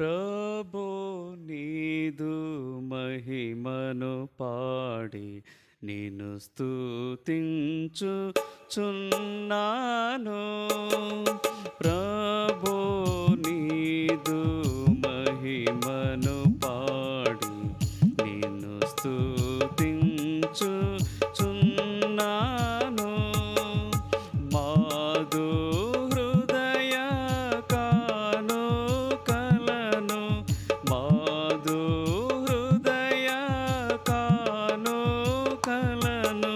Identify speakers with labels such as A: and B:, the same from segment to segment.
A: ప్రభో నీదు మహిమను పాడి నేను స్థుతించు చున్నాను ప్రభో నీదు కలను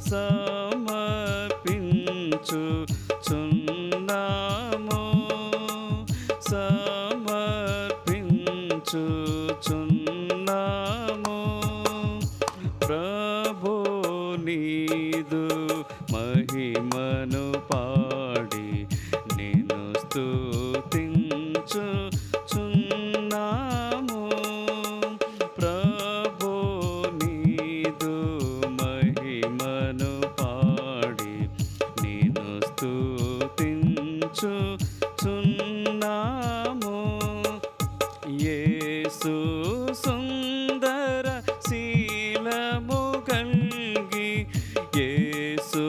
A: సమర్పించు చున్నాము. సమర్పించు చున్నాము. ప్రభు నీదు చున్నాము యేసు సుందర శీలము కలిగి యేసు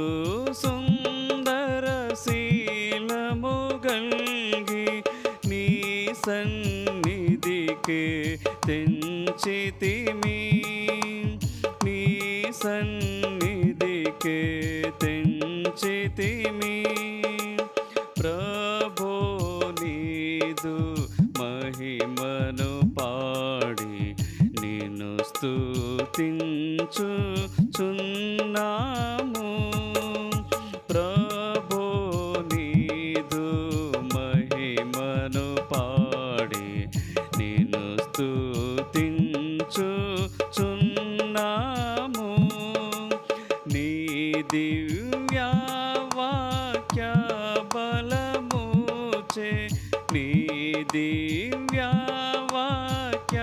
A: సుందర శీలము కలిగి నీ సన్నిధికి తెంచితిమి. నీ సన్నిధికే తెంచితిమి. నేను స్తుతించు చున్నాము. ప్రభో నీదు మహిమను పాడి నేను స్తుతించు చున్నాము. నీ దివ్యా వాక్య బలముచే నీ దివ్యా వాక్య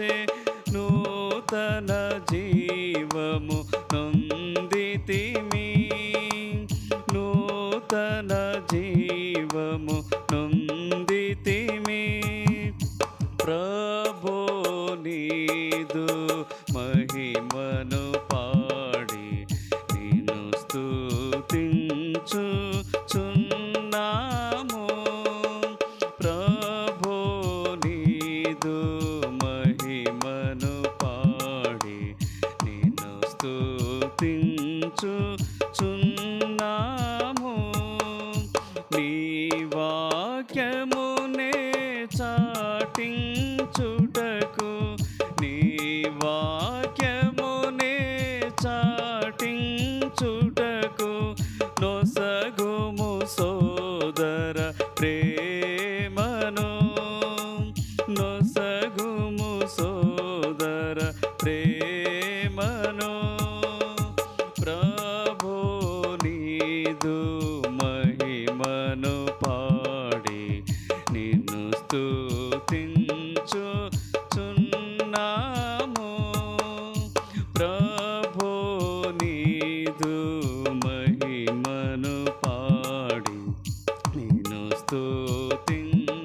A: బలముచే నూతన జీవము నొందితిమి. నూతన స్తుతించు చున్నాము నీ వాక్యమునే చాటించుటకు నీ వాక్యమునే చాటించుటకు sing